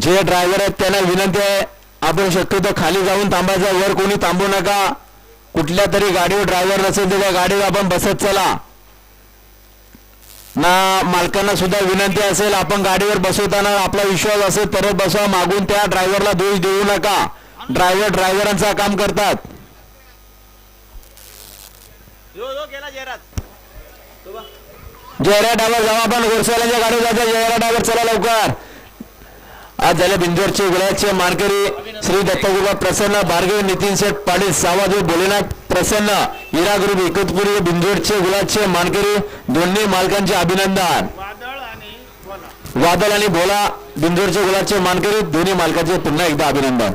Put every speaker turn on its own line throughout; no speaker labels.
जे ड्रायव्हर आहेत त्यांना विनंती आहे आपण शक्यतो खाली जाऊन थांबायचं वर कोणी थांबू नका. कुठल्या तरी गाडीवर ड्रायव्हर नसेल तर त्या गाडीवर आपण बसत चला. ना मालकांना सुद्धा विनंती असेल आपण गाडीवर बसवताना आपला विश्वास असेल तरच बसवा मागून त्या ड्रायव्हरला दोष देऊ नका. ड्रायव्हर ड्रायव्हरांचं काम करतात. जयरा ड्रायव्हर जावा आपण घोडसालाच्या गाडीवर जायचं जयरा ड्रायव्हर चला लवकर. आज झाले बिंजोरचे गुळाचे मानकरी श्री दत्तगुरुबा प्रसन्न भार्गव नितीन शेठ पाटील सावाजी भोलेनाथ प्रसन्न हिरा ग्रुप एकतपुरी बिंजोरचे गुलाचे मानकरी दोन्ही मालकांचे अभिनंदन.
वादळ आणि
भोला बिंजोरचे गुलाचे मानकरी दोन्ही मालकांचे पुन्हा एकदा अभिनंदन.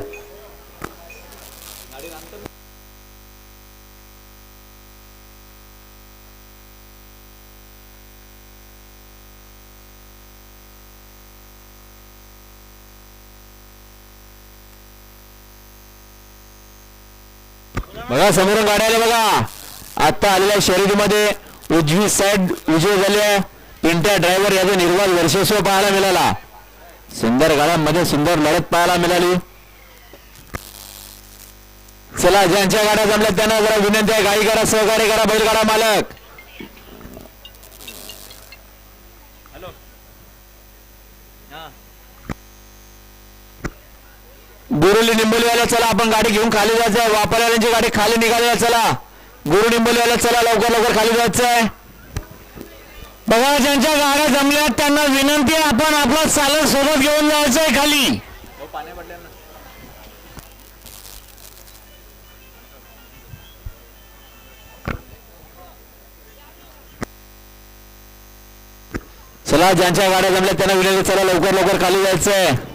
बघा समोरून गाड्या आल्या बघा. आता आलेल्या शर्यतीमध्ये उजवी साईड विजय झाले. पिंट्या ड्रायव्हर याचा निर्वाळ वर्षस्व पाहायला मिळाला. सुंदर गाड्यांमध्ये सुंदर लढत पाहायला मिळाली. चला ज्यांच्या गाड्या जमल्या त्यांना जरा विनंती आहे गाई करा सहकार्य करा बैलगाडा मालक.
हॅलो.
गुरुली निंबोलीवाला चला आपण गाडी घेऊन खाली जायचं आहे वापरवाल्यांची गाडी खाली निघाली आहे चला. गुरु निंबोलीवाला चला लवकर लवकर खाली जायचं आहे बघा ज्यांच्या गाड्या जमल्या त्यांना विनंती आहे आपण आपला चालक सोबत घेऊन जायचं आहे खाली. चला ज्यांच्या गाड्या जमल्या त्यांना विनंती चला लवकर लवकर खाली जायचं आहे